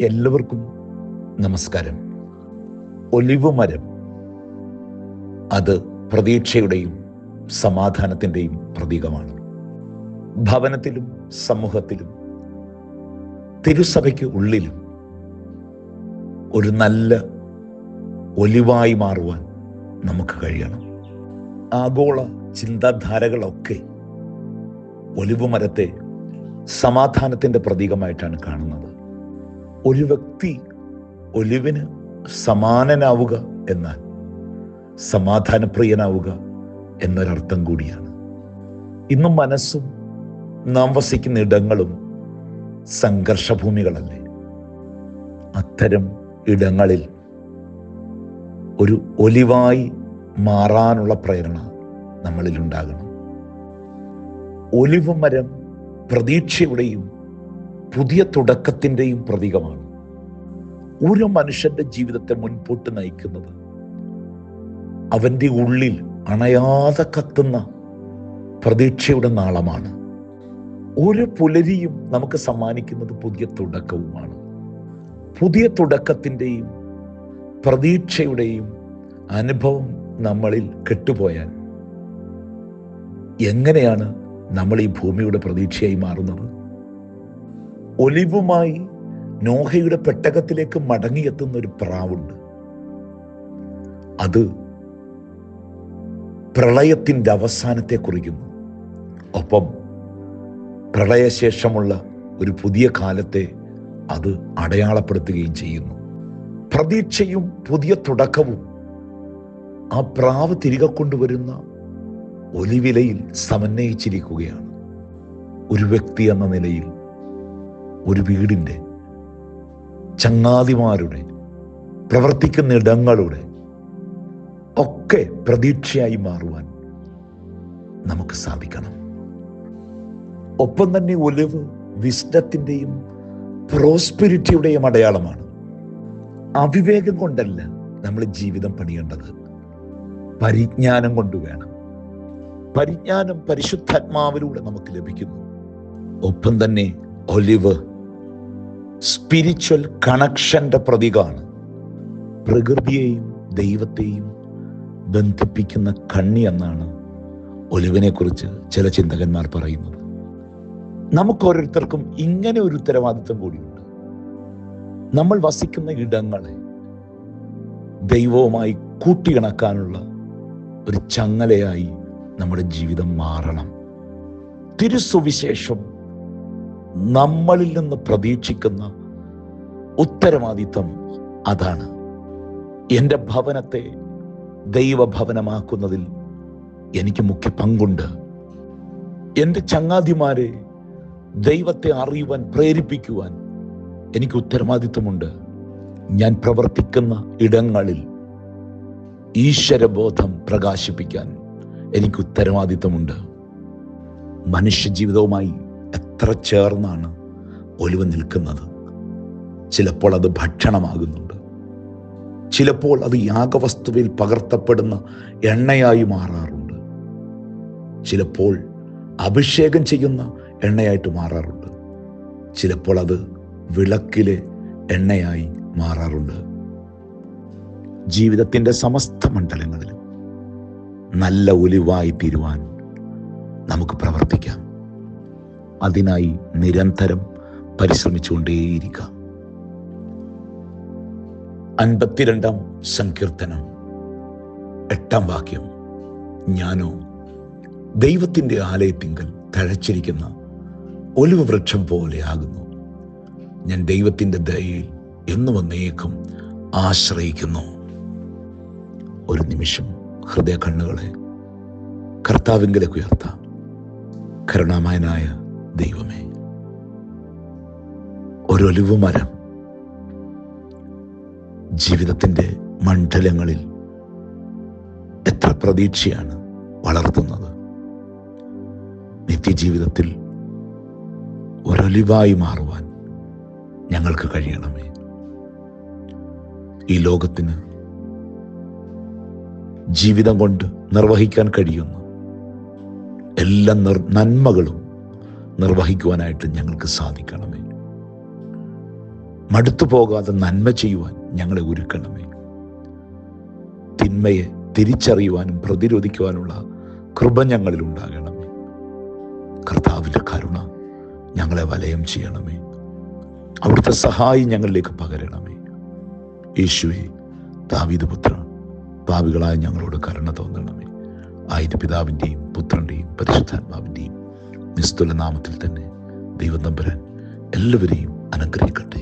എല്ലാവർക്കും നമസ്കാരം. ഒലിവ് മരം അത് പ്രതീക്ഷയുടെയും സമാധാനത്തിന്റെയും പ്രതീകമാണ്. ഭവനത്തിലും സമൂഹത്തിലും തിരുസഭയ്ക്ക് ഉള്ളിലും ഒരു നല്ല ഒലിവായി മാറുവാൻ നമുക്ക് കഴിയണം. ആഗോള ചിന്താധാരകളൊക്കെ ഒലിവ് മരത്തെ സമാധാനത്തിന്റെ പ്രതീകമായിട്ടാണ് കാണുന്നത്. ഒരു വ്യക്തി ഒലിവിന് സമാനനാവുക എന്നാൽ സമാധാനപ്രിയനാവുക എന്നൊരർത്ഥം കൂടിയാണ്. ഇന്നും മനസ്സും നാം വസിക്കുന്ന ഇടങ്ങളും സംഘർഷഭൂമികളല്ലേ? അത്തരം ഇടങ്ങളിൽ ഒരു ഒലിവായി മാറാനുള്ള പ്രേരണ നമ്മളിൽ ഉണ്ടാകണം ഒലിവ് മരം പ്രതീക്ഷയുടെയും പുതിയ തുടക്കത്തിന്റെയും പ്രതീകമാണ്. ഒരു മനുഷ്യന്റെ ജീവിതത്തെ മുൻപോട്ട് നയിക്കുന്നത് അവന്റെ ഉള്ളിൽ അണയാതെ കത്തുന്ന പ്രതീക്ഷയുടെ നാളമാണ്. ഒരു പുലരിയും നമുക്ക് സമ്മാനിക്കുന്നത് പുതിയ തുടക്കവുമാണ്. പുതിയ തുടക്കത്തിന്റെയും പ്രതീക്ഷയുടെയും അനുഭവം നമ്മളിൽ കെട്ടുപോയാൽ എങ്ങനെയാണ് നമ്മൾ ഈ ഭൂമിയുടെ പ്രതീക്ഷയായി മാറുന്നത്? ഒലിവുമായി നോഹയുടെ പെട്ടകത്തിലേക്ക് മടങ്ങിയെത്തുന്ന ഒരു പ്രാവുണ്ട്. അത് പ്രളയത്തിന്റെ അവസാനത്തെ കുറിക്കുന്നു. ഒപ്പം പ്രളയശേഷമുള്ള ഒരു പുതിയ കാലത്തെ അത് അടയാളപ്പെടുത്തുകയും ചെയ്യുന്നു. പ്രതീക്ഷയും പുതിയ തുടക്കവും ആ പ്രാവ് തിരികെ കൊണ്ടുവരുന്ന ഒലിവിലയിൽ സമന്വയിച്ചിരിക്കുകയാണ്. ഒരു വ്യക്തി എന്ന നിലയിൽ ഒരു വീടിന്റെ ചങ്ങാതിമാരുടെ പ്രവർത്തിക്കുന്ന ഇടങ്ങളുടെ ഒക്കെ പ്രതീക്ഷയായി മാറുവാൻ നമുക്ക് സാധിക്കണം. ഒപ്പം തന്നെ ഒലിവ് വിസ്ഡത്തിന്റെയും പ്രോസ്പിരിറ്റിയുടെയും അടയാളമാണ്. അവിവേകം കൊണ്ടല്ല നമ്മൾ ജീവിതം പണിയേണ്ടത്. പരിജ്ഞാനം കൊണ്ട് വേണം. പരിജ്ഞാനം പരിശുദ്ധാത്മാവിലൂടെ നമുക്ക് ലഭിക്കുന്നു. ഒപ്പം തന്നെ ഒലിവ് സ്പിരിച്വൽ കണക്ഷന്റെ പ്രതീകമാണ്. പ്രകൃതിയെയും ദൈവത്തെയും ബന്ധിപ്പിക്കുന്ന കണ്ണി എന്നാണ് ഒലിവിനെ കുറിച്ച് ചില ചിന്തകന്മാർ പറയുന്നത്. നമുക്ക് ഓരോരുത്തർക്കും ഇങ്ങനെ ഒരു ഉത്തരവാദിത്വം കൂടിയുണ്ട്. നമ്മൾ വസിക്കുന്ന ഇടങ്ങളെ ദൈവവുമായി കൂട്ടിയിണക്കാനുള്ള ഒരു ചങ്ങലയായി നമ്മുടെ ജീവിതം മാറണം. തിരുസുവിശേഷം നമ്മളിൽ നിന്ന് പ്രതീക്ഷിക്കുന്ന ഉത്തരവാദിത്വം അതാണ്. എന്റെ ഭവനത്തെ ദൈവഭവനമാക്കുന്നതിൽ എനിക്ക് മുഖ്യ പങ്കുണ്ട്. എന്റെ ചങ്ങാതിമാരെ ദൈവത്തെ അറിയുവാൻ പ്രേരിപ്പിക്കുവാൻ എനിക്ക് ഉത്തരവാദിത്വമുണ്ട്. ഞാൻ പ്രവർത്തിക്കുന്ന ഇടങ്ങളിൽ ഈശ്വരബോധം പ്രകാശിപ്പിക്കാൻ എനിക്ക് ഉത്തരവാദിത്വമുണ്ട്. മനുഷ്യജീവിതവുമായി എത്ര ചേർന്നാണ് ഒലിവ് നിൽക്കുന്നത്. ചിലപ്പോൾ അത് ഭക്ഷണമാകുന്നുണ്ട്. ചിലപ്പോൾ അത് യാഗവസ്തുവിൽ പകർത്തപ്പെടുന്ന എണ്ണയായി മാറാറുണ്ട്. ചിലപ്പോൾ അഭിഷേകം ചെയ്യുന്ന എണ്ണയായിട്ട് മാറാറുണ്ട്. ചിലപ്പോൾ അത് വിളക്കിലെ എണ്ണയായി മാറാറുണ്ട്. ജീവിതത്തിന്റെ സമസ്ത മണ്ഡലങ്ങളിലും നല്ല ഒലിവായി തീരുവാൻ നമുക്ക് പ്രവർത്തിക്കാം. അതിനായി നിരന്തരം പരിശ്രമിച്ചുകൊണ്ടേയിരിക്കാം. അൻപത്തിരണ്ടാം സങ്കീർത്തനം. എട്ടാം വാക്യം. ഞാനോ ദൈവത്തിന്റെ ആലയത്തിങ്കൽ തഴച്ചിരിക്കുന്ന ഒലിവ് വൃക്ഷം പോലെ പോലെയാകുന്നു ഞാൻ ദൈവത്തിന്റെ ദയയിൽ എന്നു വന്നേക്കും ആശ്രയിക്കുന്നു. ഒരു നിമിഷം ഹൃദയ കണ്ണുകളെ കർത്താവിങ്കിലേക്ക് ഉയർത്താം. കരുണാമയനായ ദൈവമേ. ഒരൊലിവ് മരം ജീവിതത്തിന്റെ മണ്ഡലങ്ങളിൽ എത്ര പ്രതീക്ഷയാണ് വളർത്തുന്നത്. നിത്യജീവിതത്തിൽ ഒരൊലിവായി മാറുവാൻ ഞങ്ങൾക്ക് കഴിയണമേ. ഈ ലോകത്തിന് ജീവിതം കൊണ്ട് നിർവഹിക്കാൻ കഴിയുന്ന എല്ലാ നന്മകളും നിർവഹിക്കുവാനായിട്ട് ഞങ്ങൾക്ക് സാധിക്കണമേ. മടുത്തു പോകാതെ നന്മ ചെയ്യുവാൻ ഞങ്ങളെ ഒരുക്കണമേ. തിന്മയെ തിരിച്ചറിയുവാനും പ്രതിരോധിക്കുവാനുള്ള കൃപ ഞങ്ങളിൽ ഉണ്ടാകണമേ കർത്താവിന്റെ കരുണ ഞങ്ങളെ വലയം ചെയ്യണമേ. അവിടുത്തെ സഹായി ഞങ്ങളിലേക്ക് പകരണമേ. യേശുവെ ദാവീദ് പുത്ര പാവികളായ ഞങ്ങളോട് കരുണ തോന്നണമേ. ആയിരപിതാവിന്റെയും പിതാവിന്റെയും പുത്രന്റെയും പരിശുദ്ധാത്മാവിന്റെയും നിസ്തുല നാമത്തിൽ തന്നെ ദൈവം തമ്പുരാൻ എല്ലാവരെയും അനുഗ്രഹിക്കട്ടെ.